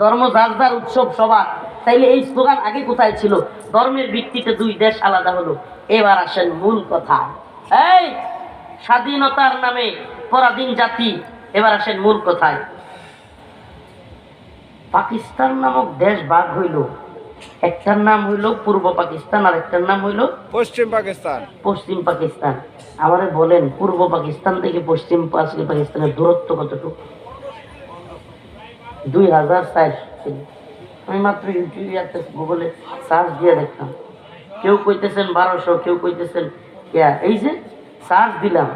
ধর্ম যার যার উৎসব সভা। তাইলে এই স্লোগান আগে কোথায় ছিল? ধর্মের ভিত্তিতে দুই দেশ আলাদা হলো। এবার আসেন মূল কথা। এই স্বাধীনতার নামে পরাধীন জাতি এবার আসেন মূল কথায়। পাকিস্তান নামক দেশ ভাগ হইল। একটার নাম হইল পূর্ব পাকিস্তান আর একটার নাম হইল পশ্চিম পাকিস্তান। পশ্চিম পাকিস্তান। আমারে বলেন পূর্ব পাকিস্তান থেকে পশ্চিম পাকিস্তানের দূরত্ব কতটুকু? দুই হাজার ষাট আমি মাত্র ইউটিউবে গুগলে সার্চ দিয়ে দেখলাম। কেউ কইতেছেন বারোশো, কেউ কইতেছেন ইয়া, এই যে সার্চ দিলাম।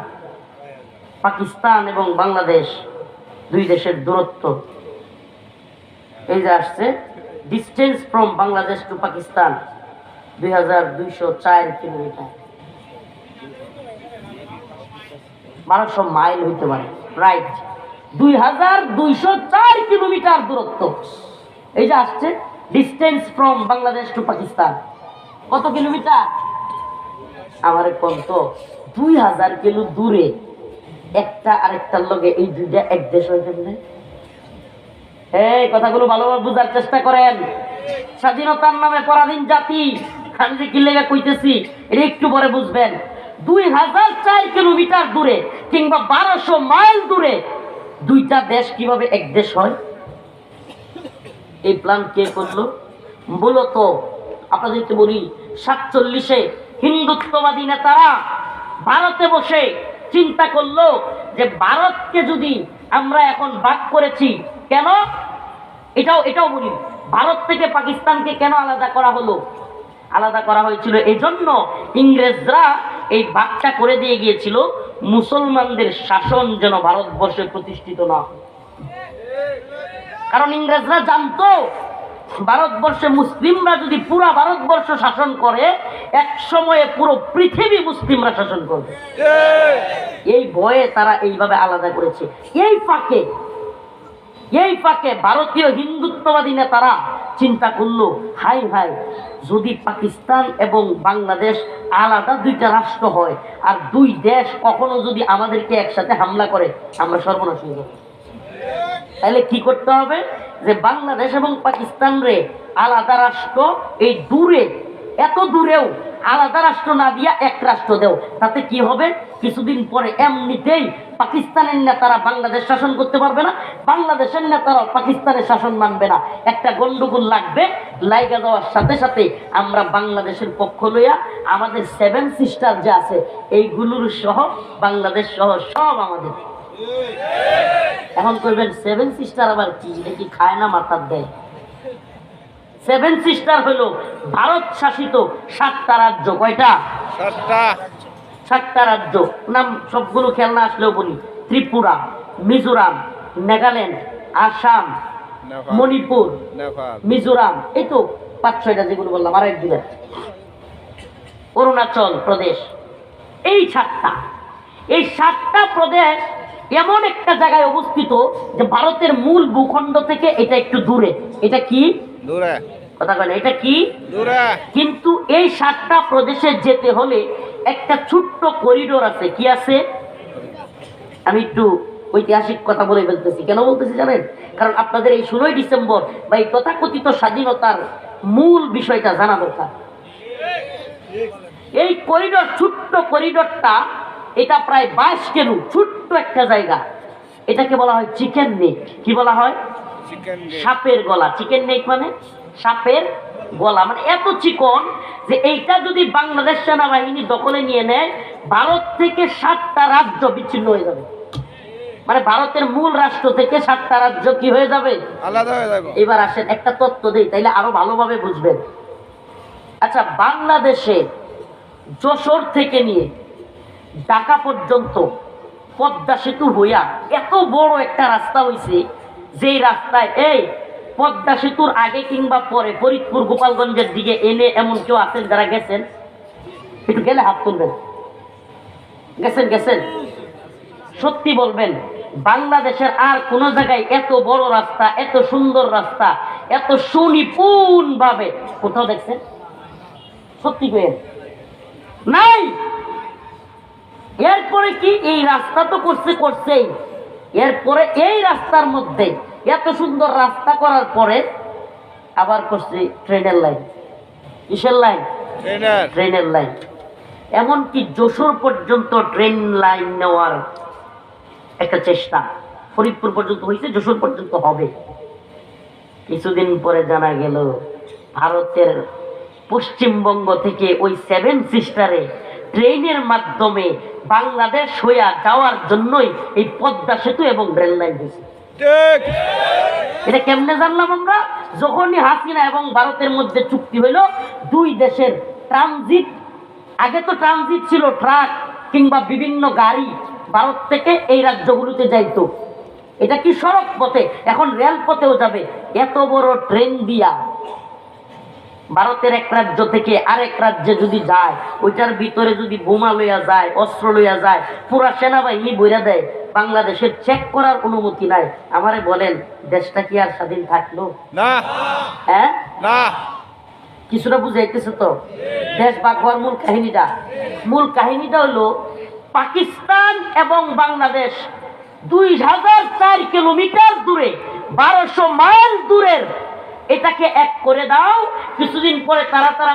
পাকিস্তান এবং বাংলাদেশ, দুই দেশের দূরত্ব। এই যে আসছে distance from Bangladesh to Pakistan, দুই হাজার দুইশো চার কিলোমিটার। বারোশো মাইল হইতে পারে। রাইট দুই হাজার দুইশো চার কিলোমিটার দূরত্ব। এই যে আসছে distance from Bangladesh to Pakistan কত কিলোমিটার? আমার দুই হাজার কিলো দূরে। একটা আরেকটার লগে এই দুইটা এক দেশ হয়ে যাবে। এই কথাগুলো ভালোভাবে বোঝার চেষ্টা করেন। স্বাধীনতার নামে পরাধীন জাতি। আমি যে কি লেগে কইতেছি, এটা একটু পরে বুঝবেন। দুই হাজার চার কিলোমিটার দূরে কিংবা বারোশো মাইল দূরে দুইটা দেশ কীভাবে এক দেশ হয়? এই প্ল্যান কে করল? মূলত আপনাদেরকে বলি, সাতচল্লিশে হিন্দুত্ববাদী নেতারা ভারতে বসে চিন্তা করল যে ভারতকে যদি আমরা এখন ভাগ করেছি, কেন? এটাও এটাও বলি, ভারত থেকে পাকিস্তানকে কেন আলাদা করা হলো? আলাদা করা হয়েছিল এই জন্য ইংরেজরা এই ভাগটা করে দিয়ে গিয়েছিল, মুসলমানদের শাসন যেন ভারতবর্ষে প্রতিষ্ঠিত না কারণ ইংরেজরা জানতো, ভারতবর্ষে মুসলিমরা যদি পুরো ভারতবর্ষ শাসন করে, এক সময়ে পুরো পৃথিবী মুসলিমরা শাসন করবে। এই ভয়ে তারা এইভাবে আলাদা করেছে। এই ফাঁকে এই ফাঁকে ভারতীয় হিন্দুত্ববাদী নেতারা চিন্তা করল, হাই হাই যদি পাকিস্তান এবং বাংলাদেশ আলাদা দুইটা রাষ্ট্র হয়, আর দুই দেশ কখনো যদি আমাদেরকে একসাথে হামলা করে, আমরা সর্বনাশ হয়ে তাহলে কি করতে হবে? যে বাংলাদেশ এবং পাকিস্তান রে আলাদা রাষ্ট্র, এই দূরে, এত দূরেও আলাদা রাষ্ট্র না দিয়া এক রাষ্ট্র দেও। তাতে কি হবে? কিছুদিন পরে এমনিতেই পাকিস্তানের নেতারা বাংলাদেশ শাসন করতে পারবে না, বাংলাদেশের নেতারা পাকিস্তানের শাসন মানবে না। একটা গন্ডগোল লাগবে, লাইগা যাওয়ার সাথে সাথে আমরা বাংলাদেশের পক্ষ লইয়া আমাদের সেভেন সিস্টার যে আছে, এইগুলোর সহ, বাংলাদেশ সহ সব আমাদের। এখন করবেন সেভেন সিস্টার আবার কি? এটা কি খায় না মাথার দেয়? সেভেন সিস্টার হলো ভারত শাসিত সাতটা রাজ্য কয়টা? সাতটা। সাতটা রাজ্য। নাম সবগুলো খেলনা আসলেও বলি। ত্রিপুরা মিজোরাম নাগাল্যান্ড আসাম মণিপুর মিজোরাম। এই তো পাঁচ ছয়টা যেগুলো বললাম আর এক দিলে অরুণাচল প্রদেশ। এই সাতটা। এই সাতটা প্রদেশ এমন একটা জায়গায় অবস্থিত যে ভারতের মূল ভূখণ্ড থেকে এটা একটু দূরে। এটা কি? দূরে। কথা এটা কি? দূরে। কিন্তু এই সাতটা প্রদেশে যেতে হলে একটা ছোট্ট করিডোর আছে। কি আছে? আমি একটু ঐতিহাসিক কথা বলে ফেলতেছি। কেন বলতেছি জানেন? কারণ আপনাদের এই ষোলোই ডিসেম্বর বা এই তথাকথিত স্বাধীনতার মূল বিষয়টা জানা দরকার। এই করিডোর ছোট্ট করিডোরটা এটা প্রায় বাইশ কিলো ছোট্ট একটা জায়গা। এটাকে বলা হয় চিকেন নেক। কি বলা হয়? সাপের গলা। চিকেন নেক মানে? সাপের গলা। মানে এত চিকন যে এইটা যদি বাংলাদেশ সেনাবাহিনী দখলে নিয়ে নেয় ভারত থেকে সাতটা রাজ্য বিচ্ছিন্ন হয়ে যাবে। মানে ভারতের মূল রাষ্ট্র থেকে সাতটা রাজ্য কি হয়ে যাবে? আলাদা হয়ে যাব। এবার আসেন একটা তত্ত্ব দেই তাইলে আরও ভালোভাবে বুঝবেন। আচ্ছা বাংলাদেশে যশোর থেকে নিয়ে ঢাকা পর্যন্ত পদ্মা সেতু হইয়া এত বড় একটা রাস্তা হইছে, যেই রাস্তায় এই পদ্মা সেতুর আগে কিংবা পরে ফরিদপুর, গোপালগঞ্জের দিকে এনে এমন কেউ আছেন যারা গেছেন? একটু গেলে হাত তুলবেন। গেছেন গেছেন? সত্যি বলবেন, বাংলাদেশের আর কোন জায়গায় এত বড় রাস্তা, এত সুন্দর রাস্তা, এত সুনিপুণ ভাবে কোথাও দেখছেন? সত্যি কইেন নাই! এরপরে কি এই রাস্তা তো করছে করছেই। এরপরে এই রাস্তার মধ্যে এত সুন্দর রাস্তা করার পরে আবার করছে ট্রেনের লাইন। কিসের লাইন? ট্রেনের। লাইন। এমনকি যশোর পর্যন্ত ট্রেন লাইন নেওয়ার একটা চেষ্টা। ফরিদপুর পর্যন্ত হয়েছে যশোর পর্যন্ত হবে। কিছুদিন পরে জানা গেল ভারতের পশ্চিমবঙ্গ থেকে ওই সেভেন সিস্টারে ট্রেনের মাধ্যমে বাংলাদেশ হইয়া যাওয়ার জন্যই এই পদ্মা সেতু এবং রেল লাইন হয়েছে এটা কেমনে জানলাম আমরা? যখনই হাসিনা এবং ভারতের মধ্যে চুক্তি হইল দুই দেশের ট্রানজিট আগে তো ট্রানজিট ছিল ট্রাক কিংবা বিভিন্ন গাড়ি ভারত থেকে এই রাজ্যগুলোতে যাইতো। এটা কি সড়ক পথে? এখন রেল পথেও যাবে। এত বড় ট্রেন দিয়া। ভারতের এক রাজ্য থেকে আরেক রাজ্যে যদি যায় ওইটার ভিতরে যদি বোমা লইয়া যায় অস্ত্র লইয়া যায় পুরা সেনাবাহিনী বইরা দেয় বাংলাদেশের চেক করার অনুমতি নাই। আমারে বলেন দেশটা কি আর স্বাধীন থাকল? না। হ্যাঁ? না। কিছুটা বুঝাইতেছে তো? দেশ ভাগ হওয়ার মূল কাহিনীটা। মূল কাহিনীটা হলো পাকিস্তান এবং বাংলাদেশ দুই হাজার চার কিলোমিটার দূরে বারোশো মাইল দূরের এটাকে এক করে দাও কিছুদিন পরে তারা তারা